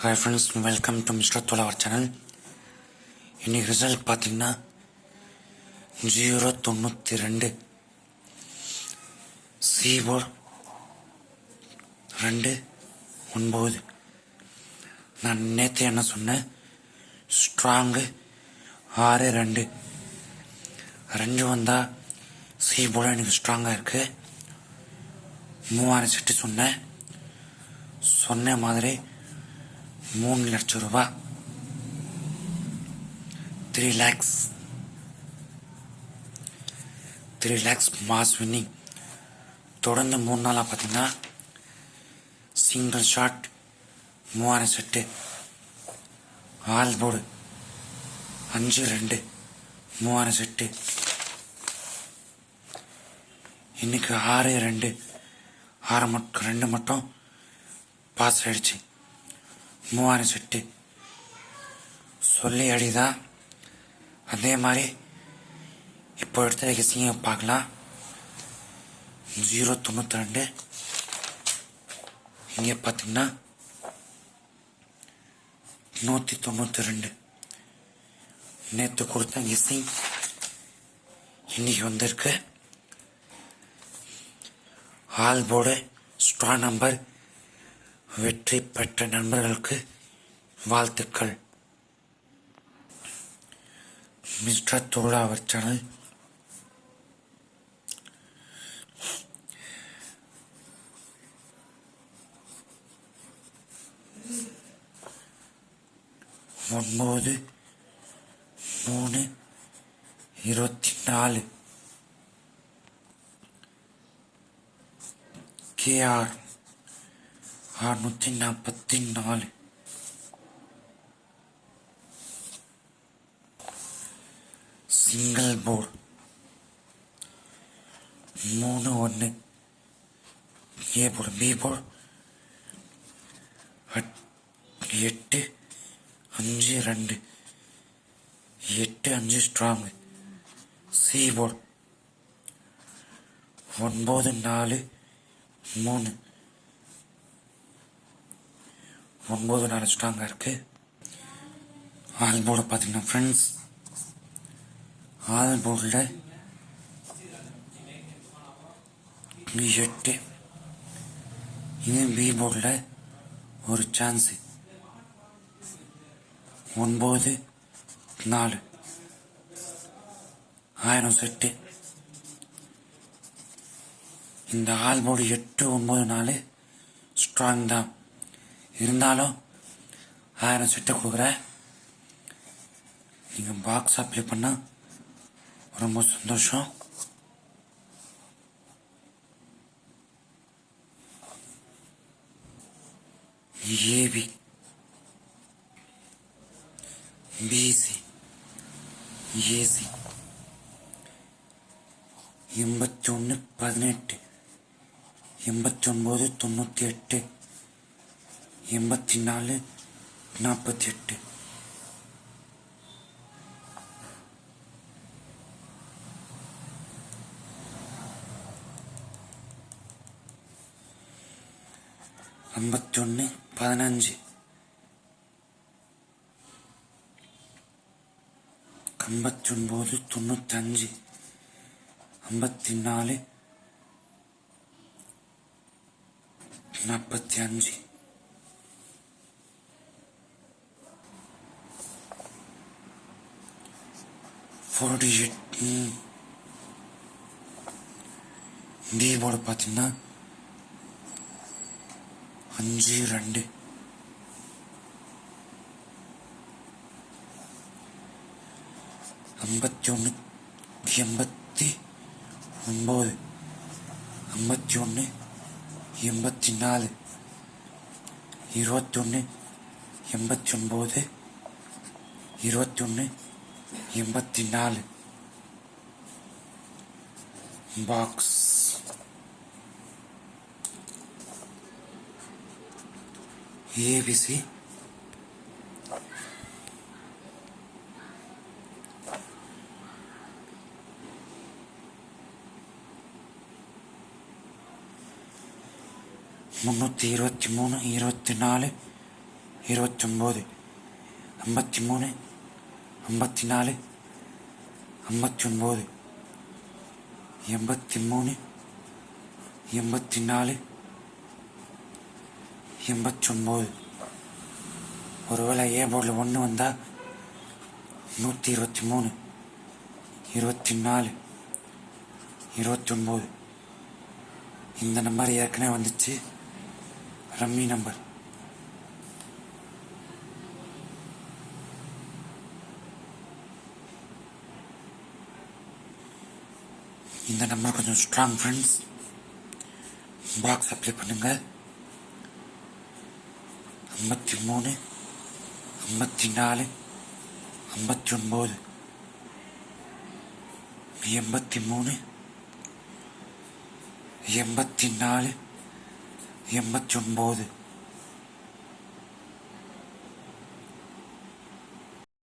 Hi friends welcome to mister தோலாவர் channel இன்றைக்கி result பார்த்தீங்கன்னா zero தொண்ணூற்றி ரெண்டு. சீபோர்ட் ரெண்டு ஒன்பது. நான் நேற்று என்ன சொன்னேன்? ஸ்ட்ராங்கு ஆறு ரெண்டு. ரெண்டு வந்தால் சீபோர்டு எனக்கு ஸ்ட்ராங்காக இருக்குது மூவாயிரம் செட்டு சொன்னேன். சொன்ன மாதிரி மூணு லட்சம் ரூபாய் three lakhs three lakhs mass winning தொடர்ந்து மூணு நாளாக பார்த்தீங்கன்னா சிங்கிள் ஷாட் மூவாயிரம் செட்டு ஆல் போர்டு அஞ்சு ரெண்டு மூவாயிரம் செட்டு இன்னைக்கு ஆறு ரெண்டு. ஆறு மட்டும் ரெண்டு மட்டும் பாஸ் ஆயிடுச்சு. மூவாயிரம் செட்டு. சொல்லி அடிதா அதே மாதிரி இப்போ எடுத்த ரகசியம் பார்க்கலாம். ஜீரோ தொண்ணூற்றி ரெண்டு இங்கே பார்த்தீங்கன்னா நூற்றி தொண்ணூற்றி ரெண்டு நேற்று கொடுத்த இசை இன்னைக்கு வந்திருக்கு. ஆல்போர்டு ஸ்ட்ரா நம்பர் வெற்றி பெற்ற நண்பர்களுக்கு வாழ்த்துக்கள். Mister Thozha our channel. ஒன்பது மூணு இருபத்தி நாலு. கேஆர் அறுநூத்தி நாற்பத்தி நாலு. சிங்கிள் போர்டு மூணு ஒன்று ஏ போர்டு பி போர்டு எட்டு அஞ்சு ரெண்டு. எட்டு அஞ்சு ஸ்ட்ராங் சி போர்டு ஒன்பது நாலு மூணு. ஒன்பது நாள் ஸ்ட்ராங்காக இருக்கு. ஆல் போர்டு பார்த்தீங்கன்னா ஃப்ரெண்ட்ஸ் ஆல் போர்டில் எட்டு. இது பி போர்டில் ஒரு சான்ஸு ஒன்பது நாலு. ஆயிரம் செட்டு. இந்த ஆல்போர்டு எட்டு ஒன்பது நாலு. ஸ்ட்ராங் தான். இருந்தாலும் ஆயிரம் செட்டு கொடுக்குறேன். நீங்கள் பாக்ஸ் அப்ளை பண்ணால் ரொம்ப சந்தோஷம். ஏபி பிசி ஏசி எண்பத்தி ஒன்று பதினெட்டு. எண்பத்தி ஒன்பது தொண்ணூற்றி எட்டு. எண்பத்தி நாலு நாற்பத்தி எட்டு ஐம்பத்தி ஒன்று பதினஞ்சு. ஐம்பத்தி ஒன்பது தொண்ணூத்தஞ்சு. ஐம்பத்தி நாலு நாற்பத்தி அஞ்சு ஃபார்ட்டி எயிட் தீபோட பார்த்தீங்கன்னா அஞ்சு ரெண்டு. ஐம்பத்தி ஒன்று எண்பத்தி ஒம்பது ஐம்பத்தி ஒன்று எண்பத்தி நாலு இருபத்தொன்று எண்பத்தி ஒம்பது இருபத்தி ஒன்று எண்பத்தி நாலு பாக்ஸ் ஏபிசி முந்நூற்றி இருபத்தி மூணு இருபத்தி நாலு இருபத்தொம்போது ஐம்பத்தி மூணு ஐம்பத்தி நாலு ஐம்பத்தி ஒன்பது எண்பத்தி மூணு எண்பத்தி நாலு எண்பத்தி ஒன்பது ஒருவேளை ஏ போர்டில் ஒன்று வந்தால் நூற்றி இருபத்தி மூணு இருபத்தி நாலு இருபத்தி ஒன்பது இந்த நம்பர் ஏற்கனவே வந்துச்சு. ரம்மி நம்பர் இந்த நம்பர் கொஞ்சம் ஸ்ட்ராங் ஃப்ரெண்ட்ஸ் பாக்ஸ் அப்ளை பண்ணுங்க. ஐம்பத்தி மூணு ஐம்பத்தி நாலு ஐம்பத்தி ஒம்பது எண்பத்தி மூணு எண்பத்தி நாலு எண்பத்தி ஒம்பது.